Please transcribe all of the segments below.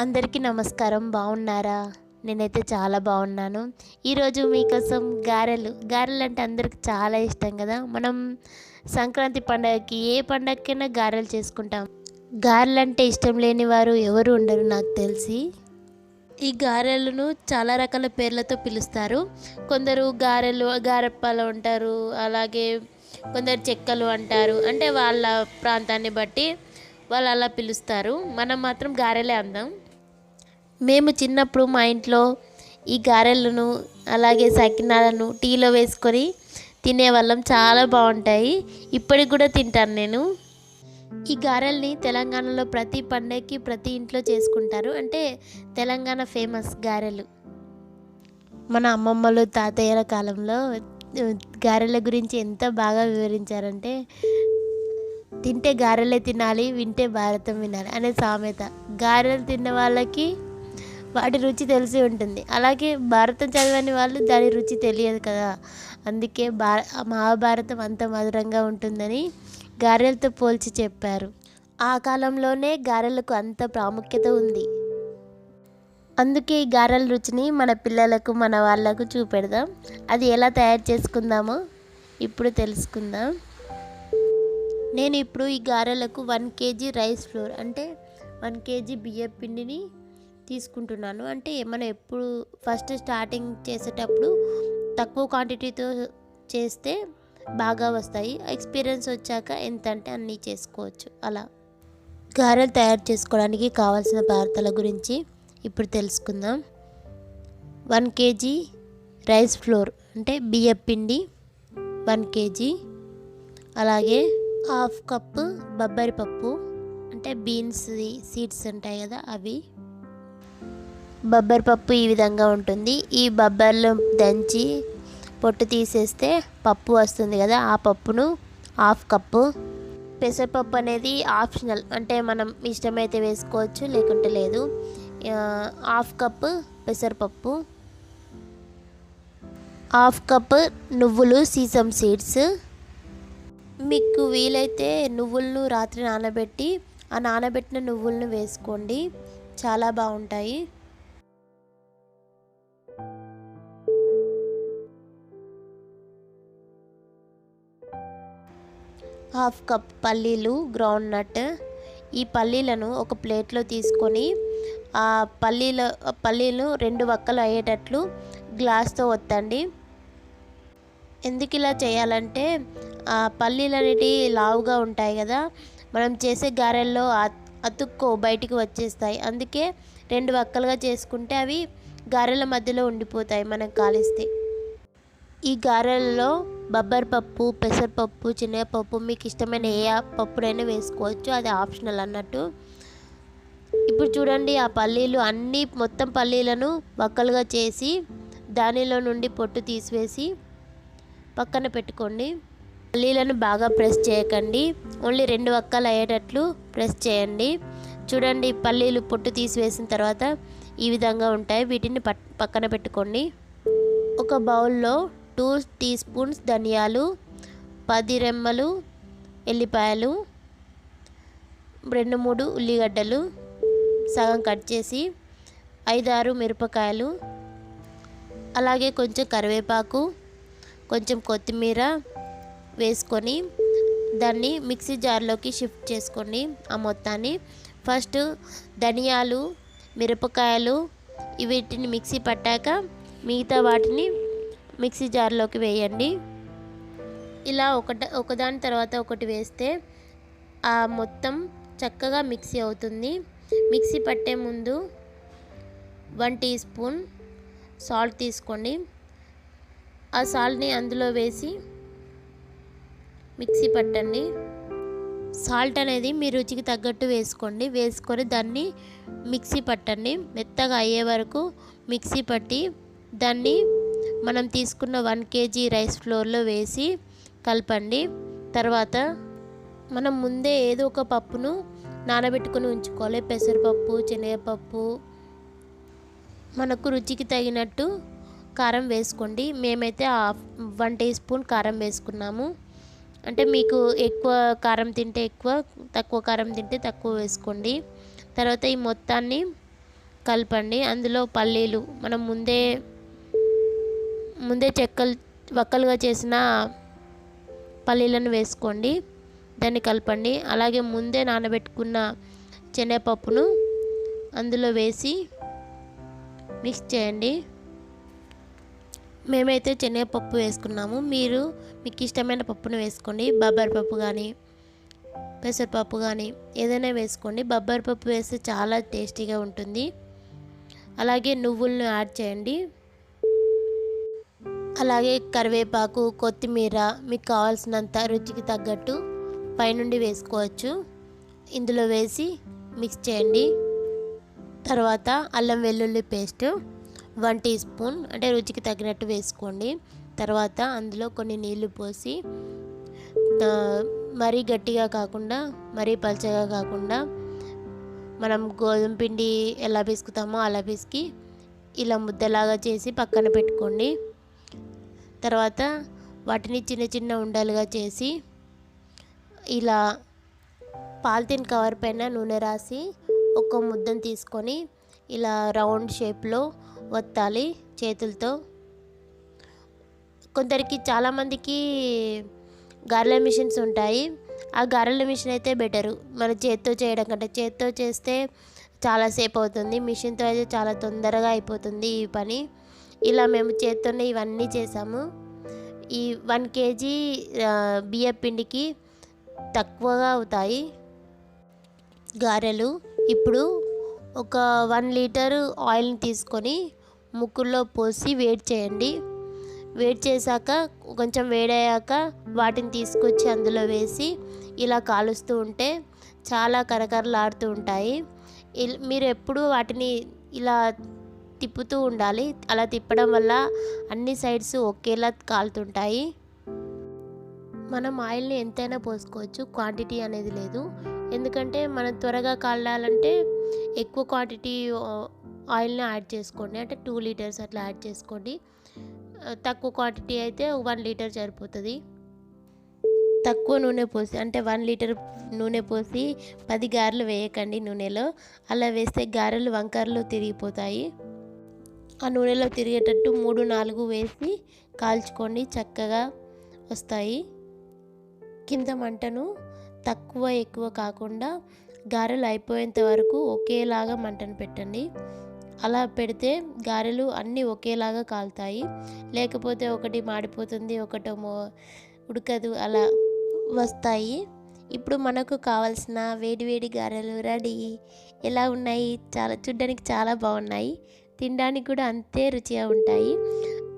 అందరికీ నమస్కారం. బాగున్నారా? నేనైతే చాలా బాగున్నాను. ఈరోజు మీకోసం గారెలు గారెలు అంటే అందరికి చాలా ఇష్టం కదా. మనం సంక్రాంతి పండగకి ఏ పండగకైనా గారెలు చేసుకుంటాం. గారెలు అంటే ఇష్టం లేని వారు ఎవరు ఉండరు నాకు తెలిసి. ఈ గారెలను చాలా రకాల పేర్లతో పిలుస్తారు. కొందరు గారెలు గారెప్పాలు అంటారు. అలాగే కొందరు చెక్కలు అంటారు. అంటే వాళ్ళ ప్రాంతాన్ని బట్టి వాళ్ళు అలా పిలుస్తారు. మనం మాత్రం గారెలే అందాం. మేము చిన్నప్పుడు మా ఇంట్లో ఈ గారెలను అలాగే సకినాలను టీలో వేసుకొని తినేవాళ్ళం. చాలా బాగుంటాయి. ఇప్పటికి కూడా తింటాను నేను. ఈ గారెల్ని తెలంగాణలో ప్రతి పండగకి ప్రతి ఇంట్లో చేసుకుంటారు. అంటే తెలంగాణ ఫేమస్ గారెలు. మన అమ్మమ్మలు తాతయ్యల కాలంలో గారెల గురించి ఎంత బాగా వివరించారంటే తింటే గారెలే తినాలి వింటే భారతం వినాలి అనే సామెత. గారెలు తిన్న వాళ్ళకి వాటి రుచి తెలిసి ఉంటుంది. అలాగే భారతం చదవని వాళ్ళు దాని రుచి తెలియదు కదా. అందుకే భా మహాభారతం అంత మధురంగా ఉంటుందని గారెలతో పోల్చి చెప్పారు. ఆ కాలంలోనే గారెలకు అంత ప్రాముఖ్యత ఉంది. అందుకే ఈ గారెల రుచిని మన పిల్లలకు మన వాళ్ళకు చూపెడదాం. అది ఎలా తయారు చేసుకుందామో ఇప్పుడు తెలుసుకుందాం. నేను ఇప్పుడు ఈ గారెలకు వన్ కేజీ రైస్ ఫ్లోర్ అంటే వన్ కేజీ బియ్యం పిండిని తీసుకుంటున్నాను. అంటే మనం ఎప్పుడు ఫస్ట్ స్టార్టింగ్ చేసేటప్పుడు తక్కువ క్వాంటిటీతో చేస్తే బాగా వస్తాయి. ఎక్స్పీరియన్స్ వచ్చాక ఎంత అంటే అన్నీ చేసుకోవచ్చు. అలా. గారెలు తయారు చేసుకోవడానికి కావాల్సిన పదార్థాల గురించి ఇప్పుడు తెలుసుకుందాం. వన్ కేజీ రైస్ ఫ్లోర్ అంటే బియ్యం పిండి వన్ కేజీ. అలాగే హాఫ్ కప్పు బొబ్బరి పప్పు అంటే బీన్స్ సీడ్స్ ఉంటాయి కదా అవి. బొబ్బరి పప్పు ఈ విధంగా ఉంటుంది. ఈ బొబ్బర్లు దంచి పొట్టు తీసేస్తే పప్పు వస్తుంది కదా ఆ పప్పును హాఫ్ కప్పు. పెసరపప్పు అనేది ఆప్షనల్ అంటే మనం ఇష్టమైతే వేసుకోవచ్చు లేకుంటే లేదు. హాఫ్ కప్పు పెసరపప్పు. హాఫ్ కప్ నువ్వులు సీసమ్ సీడ్స్. మీకు వీలైతే నువ్వులను రాత్రి నానబెట్టి ఆ నానబెట్టిన నువ్వులను వేసుకోండి. చాలా బాగుంటాయి. హాఫ్ కప్ పల్లీలు గ్రౌండ్ నట్. ఈ పల్లీలను ఒక ప్లేట్లో తీసుకొని ఆ పల్లీల పల్లీలు రెండు వక్కలు అయ్యేటట్లు గ్లాస్తో ఒత్తండి. ఎందుకు ఇలా చేయాలంటే ఆ పల్లీలు అనేటివి లావుగా ఉంటాయి కదా మనం చేసే గారెల్లో అతుక్కో బయటికి వచ్చేస్తాయి. అందుకే రెండు వక్కలుగా చేసుకుంటే అవి గారెల మధ్యలో ఉండిపోతాయి మనం కాలిస్తే. ఈ గారెల్లో బబ్బర్ పప్పు పెసరపప్పు శనగపప్పు మీకు ఇష్టమైన ఏ పప్పుడైనా వేసుకోవచ్చు. అది ఆప్షనల్ అన్నట్టు. ఇప్పుడు చూడండి ఆ పల్లీలు అన్నీ మొత్తం పల్లీలను వక్కలుగా చేసి దానిలో నుండి పొట్టు తీసివేసి పక్కన పెట్టుకోండి. పల్లీలను బాగా ప్రెస్ చేయకండి. ఓన్లీ రెండు వక్కలు అయ్యేటట్లు ప్రెస్ చేయండి. చూడండి పల్లీలు పొట్టు తీసివేసిన తర్వాత ఈ విధంగా ఉంటాయి. వీటిని పట్ పక్కన పెట్టుకోండి. ఒక బౌల్లో టూ టీ స్పూన్స్ ధనియాలు పది రెమ్మలు ఎల్లిపాయలు రెండు మూడు ఉల్లిగడ్డలు సగం కట్ చేసి ఐదారు మిరపకాయలు అలాగే కొంచెం కరివేపాకు కొంచెం కొత్తిమీర వేసుకొని దాన్ని మిక్సీ జార్లోకి షిఫ్ట్ చేసుకోండి ఆ మొత్తాన్ని. ఫస్ట్ ధనియాలు మిరపకాయలు వీటిని మిక్సీ పట్టాక మిగతా వాటిని మిక్సీ జార్లోకి వేయండి. ఇలా ఒకట ఒకదాని తర్వాత ఒకటి వేస్తే ఆ మొత్తం చక్కగా మిక్సీ అవుతుంది. మిక్సీ పట్టే ముందు వన్ టీ స్పూన్ సాల్ట్ తీసుకోండి. ఆ సాల్ట్ని అందులో వేసి మిక్సీ పట్టండి. సాల్ట్ అనేది మీ రుచికి తగ్గట్టు వేసుకోండి. వేసుకొని దాన్ని మిక్సీ పట్టండి. మెత్తగా అయ్యే వరకు మిక్సీ పట్టి దాన్ని మనం తీసుకున్న వన్ కేజీ రైస్ ఫ్లోర్లో వేసి కలపండి. తర్వాత మనం ముందే ఏదో ఒక పప్పును నానబెట్టుకొని ఉంచుకోవాలి. పెసరపప్పు శనగపప్పు. మనకు రుచికి తగినట్టు కారం వేసుకోండి. మేమైతే హాఫ్ వన్ టీ స్పూన్ కారం వేసుకున్నాము. అంటే మీకు ఎక్కువ కారం తింటే ఎక్కువ తక్కువ కారం తింటే తక్కువ వేసుకోండి. తర్వాత ఈ మొత్తాన్ని కలపండి. అందులో పల్లీలు మనం ముందే ముందే చెక్కలు వక్కలుగా చేసిన పల్లీలను వేసుకోండి. దాన్ని కలపండి. అలాగే ముందే నానబెట్టుకున్న శనగపప్పును అందులో వేసి మిక్స్ చేయండి. మేమైతే శనగపప్పు వేసుకున్నాము. మీరు మీకు ఇష్టమైన పప్పును వేసుకోండి. బొబ్బరి పప్పు కానీ పెసరపప్పు కానీ ఏదైనా వేసుకోండి. బొబ్బరి పప్పు వేస్తే చాలా టేస్టీగా ఉంటుంది. అలాగే నువ్వులను యాడ్ చేయండి. అలాగే కరివేపాకు కొత్తిమీర మీకు కావాల్సినంత రుచికి తగ్గట్టు పైనుండి వేసుకోవచ్చు. ఇందులో వేసి మిక్స్ చేయండి. తర్వాత అల్లం వెల్లుల్లి పేస్టు. వన్ టీ స్పూన్ అంటే రుచికి తగినట్టు వేసుకోండి. తర్వాత అందులో కొన్ని నీళ్ళు పోసి మరీ గట్టిగా కాకుండా మరీ పలచగా కాకుండా మనం గోధుమ పిండి ఎలా పిసుకుతామో అలా పిసికి ఇలా ముద్దలాగా చేసి పక్కన పెట్టుకోండి. తర్వాత వాటిని చిన్న చిన్న ఉండలుగా చేసి ఇలా పాలిథిన్ కవర్ పైన నూనె రాసి ఒక ముద్దను తీసుకొని ఇలా రౌండ్ షేప్లో వత్తాలి చేతులతో. కొందరికి చాలామందికి గారెల మిషన్స్ ఉంటాయి. ఆ గారెల మిషన్ అయితే బెటరు. మన చేత్తో చేయడం కంటే చేత్తో చేస్తే చాలాసేపు అవుతుంది మిషన్తో అయితే చాలా తొందరగా అయిపోతుంది ఈ పని. ఇలా మేము చేత్తోనే ఇవన్నీ చేసాము. ఈ వన్ కేజీ బియ్య పిండికి తక్కువగా అవుతాయి గారెలు. ఇప్పుడు ఒక వన్ లీటర్ ఆయిల్ని తీసుకొని ముక్కుల్లో పోసి వేడి చేయండి. వేడి చేశాక కొంచెం వేడయ్యాక వాటిని తీసుకొచ్చి అందులో వేసి ఇలా కాలుస్తూ ఉంటే చాలా కరకరలాడుతూ ఉంటాయి. మీరు ఎప్పుడు వాటిని ఇలా తిప్పుతూ ఉండాలి. అలా తిప్పడం వల్ల అన్ని సైడ్స్ ఒకేలా కాలుతుంటాయి. మనం ఆయిల్ని ఎంతైనా పోసుకోవచ్చు. క్వాంటిటీ అనేది లేదు. ఎందుకంటే మనం త్వరగా కాలాలంటే ఎక్కువ క్వాంటిటీ ఆయిల్ని యాడ్ చేసుకోండి. అంటే టూ లీటర్స్ అట్లా యాడ్ చేసుకోండి. తక్కువ క్వాంటిటీ అయితే వన్ లీటర్ సరిపోతుంది. తక్కువ నూనె పోసి అంటే వన్ లీటర్ నూనె పోసి పది గారెలు వేయకండి నూనెలో. అలా వేస్తే గారెలు వంకరలు తిరిగిపోతాయి. ఆ నూనెలో తిరిగేటట్టు మూడు నాలుగు వేసి కాల్చుకోండి. చక్కగా వస్తాయి. కింద మంటను తక్కువ ఎక్కువ కాకుండా గారెలు అయిపోయేంత వరకు ఒకేలాగా మంటను పెట్టండి. అలా పెడితే గారెలు అన్నీ ఒకేలాగా కాలుతాయి. లేకపోతే ఒకటి మాడిపోతుంది ఒకటేమో ఉడకదు అలా వస్తాయి. ఇప్పుడు మనకు కావాల్సిన వేడివేడి గారెలు రెడీ ఎలా ఉన్నాయి? చాలా చూడ్డానికి చాలా బాగున్నాయి. తినడానికి కూడా అంతే రుచిగా ఉంటాయి.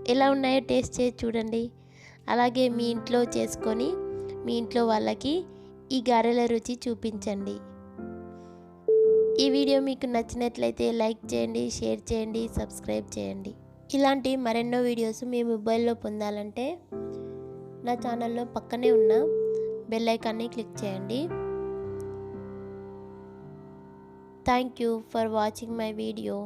ఎలా ఉన్నాయో టేస్ట్ చేసి చూడండి. అలాగే మీ ఇంట్లో చేసుకొని మీ ఇంట్లో వాళ్ళకి ఈ గారెల రుచి చూపించండి. ఈ వీడియో మీకు నచ్చినట్లయితే లైక్ చేయండి షేర్ చేయండి సబ్స్క్రైబ్ చేయండి. ఇలాంటి మరెన్నో వీడియోస్ మీ మొబైల్లో పొందాలంటే నా ఛానల్లో పక్కనే ఉన్న బెల్ ఐకాన్ని క్లిక్ చేయండి. Thank you for watching my video.